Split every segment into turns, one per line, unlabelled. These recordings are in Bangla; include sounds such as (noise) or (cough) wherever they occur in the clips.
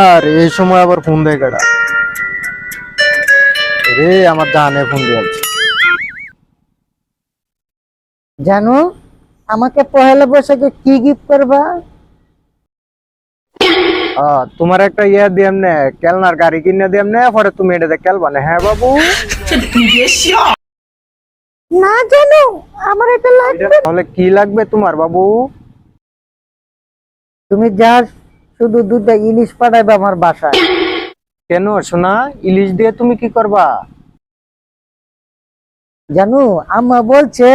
আর এই সময় আবার ফোন দেয় কেডা রে আমার জানে ফোন দিয়েছে।
জানো আমাকে পহেলা বৈশাখে কি গিফট করবা?
আহ, তোমার একটা ইয়ে দিয়াম নে কেলনার গাড়ি কিনে দিয়াম নে পরে তুমি এটাতে কেলবা না। হ্যাঁ বাবু? (laughs)
না জানো আমার এটা লাগবে
তাহলে কি লাগবে তোমার বাবু?
তুমি যা শুধু দুধে ইলিশ পাঠাইবে আমার বাসায়।
কেন শোনা ইলিশ দিয়ে তুমি কি করবা?
জানো আম্মা বলছে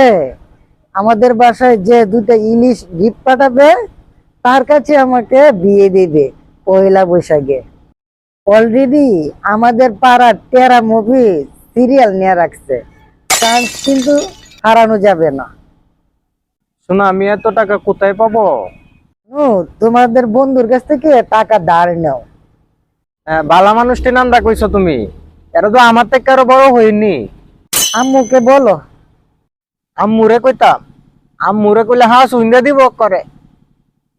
আমাদের বাসায় যে দুটা ইলিশ গিফট পাঠাবে তার কাছে আমাকে বিয়ে দিবে পয়লা বৈশাখে। অলরেডি আমাদের পাড়ার টেরা মুভি সিরিয়াল নিয়ে রাখছে। চান্স কিন্তু হারানো যাবে না।
শোনা আমি এত টাকা কোথায় পাবো?
ও, তোমাদের বন্ধুর কাছ থেকে টাকা ধার নাও।
হ্যাঁ, বালা মানুষটি নামটা কইছো তুমি। এটা তো আমার থেকে আরও বড় হয়নি।
আম্মুকে বলো।
আম্মুরে কইতাম। আম্মুরে কইলে হাঁস উইন্দা দিব করে।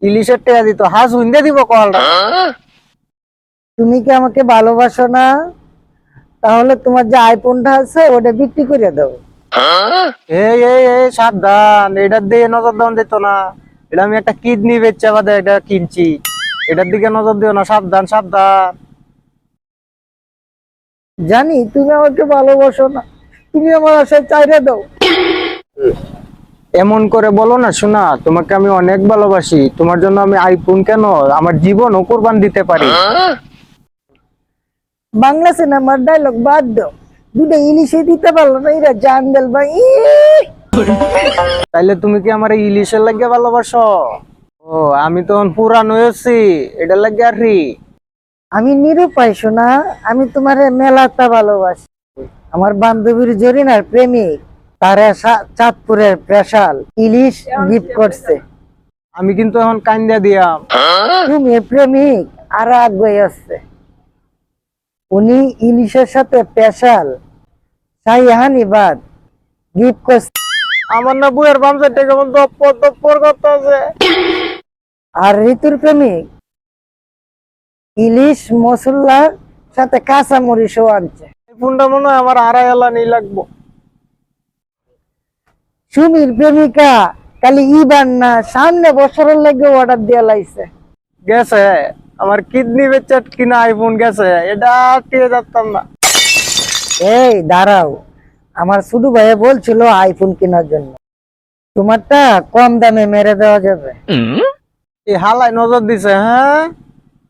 ইলিশের টেয়া দিত হাঁস উইন্দা দিব কলটা
তুমি কি আমাকে ভালোবাসো না? তাহলে তোমার যে আইফোনটা আছে ওটা বিক্রি করে দাও।
এই এই এই সাবধান। এটার দিকে নজর দেওয়া দিত না। এটা আমি একটা কিডনি বেচছে বাদে এটা কিনছি। এটার দিকে নজর দিও না। সাবধান সাবধান।
জানি তুমি আমাকে ভালোবাসো না। তুমি আমার আশায় চাইরে দাও।
এমন করে বলো না শোনা তোমাকে আমি অনেক ভালোবাসি। তোমার জন্য আমি আইফোন কেন? আমার জীবনও কোরবান দিতে পারি।
বাংলা সিনেমার ডায়লগ বাদ দাও। দুটো ইলিশে দিতে পারল না এরা জান দেল ভাই
তাইলে তুমি কি আমার ইলিশের লাগে ভালোবাসো? ও আমি তো পুরান হয়েছি এটা লাগে আর
আমি নিরুপায় শোনা আমি তোমার মেলাটা ভালোবাসি। আমার বান্ধবীর জরিনার প্রেমিক তারা চাঁদপুরের প্রেশাল ইলিশ গিফট করছে।
আমি কিন্তু এখন কান্দা দিয়াম
তুমি প্রেমিক আর আগ্রহী আছে উনি ইলিশের সাথে স্পেশাল। শাহিহানি বাদ গিফট করছে।
আমার না বইয়ের বাম সাইডে কেমন দপ্পর দপ্পর করতেছে।
আর ঋতুর প্রেমিক ইলিশ মশলার সাথে কাঁচা মরিচও আনছে
ফোনটা মনে হয় আমার আড়াই এলা নেই লাগবো।
সুমির প্রেমিকা কালি ইবার না সামনে বছরের লাগে অর্ডার দেওয়া লাইছে।
গেছে। আমার কিডনি বেচে কিনা আইফোন গেছে এটা টিয়ে যাতাম না।
এই দাঁড়াও। আমার শুধু ভাইয়া বলছিল আইফোন কেনার জন্য। তোমারটা কম দামে মেরে দেওয়া যাবে।
এই হালাই নজর দিছে হ্যাঁ?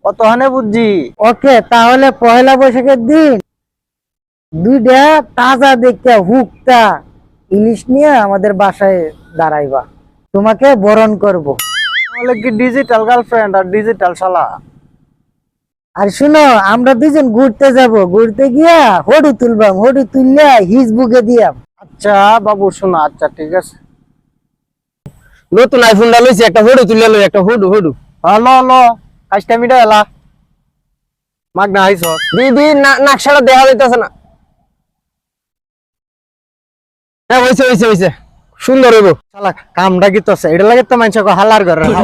অত হানে বুঝছি।
ওকে তাহলে পয়লা বৈশাখের দিন দুইটা তাজা দেখতে হুকটা ইলিশ নিয়ে আমাদের বাসায় দাঁড়াইবা। তোমাকে বরণ করব।
তাহলে কি ডিজিটাল গার্লফ্রেন্ড আর ডিজিটাল শালা?
আর শুনো আমরা দুজন ঘুরতে যাব। ঘুরতে গিয়া হডু তুলবাম হডু তুললে হিজ বুকে দিয়াম।
আচ্ছা বাবু শোনো আচ্ছা ঠিক আছে।
নতুন আইফোনটা লইছি একটা হুডু তুলে লই একটা হুডু হুডু।
হলো হলো কাজটা মিটা এলা। মাগ না আইস
দিদি নাকশাটা দেখা যাইতেছে না। হ্যাঁ হইছে হইছে হইছে। সুন্দর হইব।
শালা কামটা কি তো এটা লাগে তো মানুষ হালার ঘরে হালা।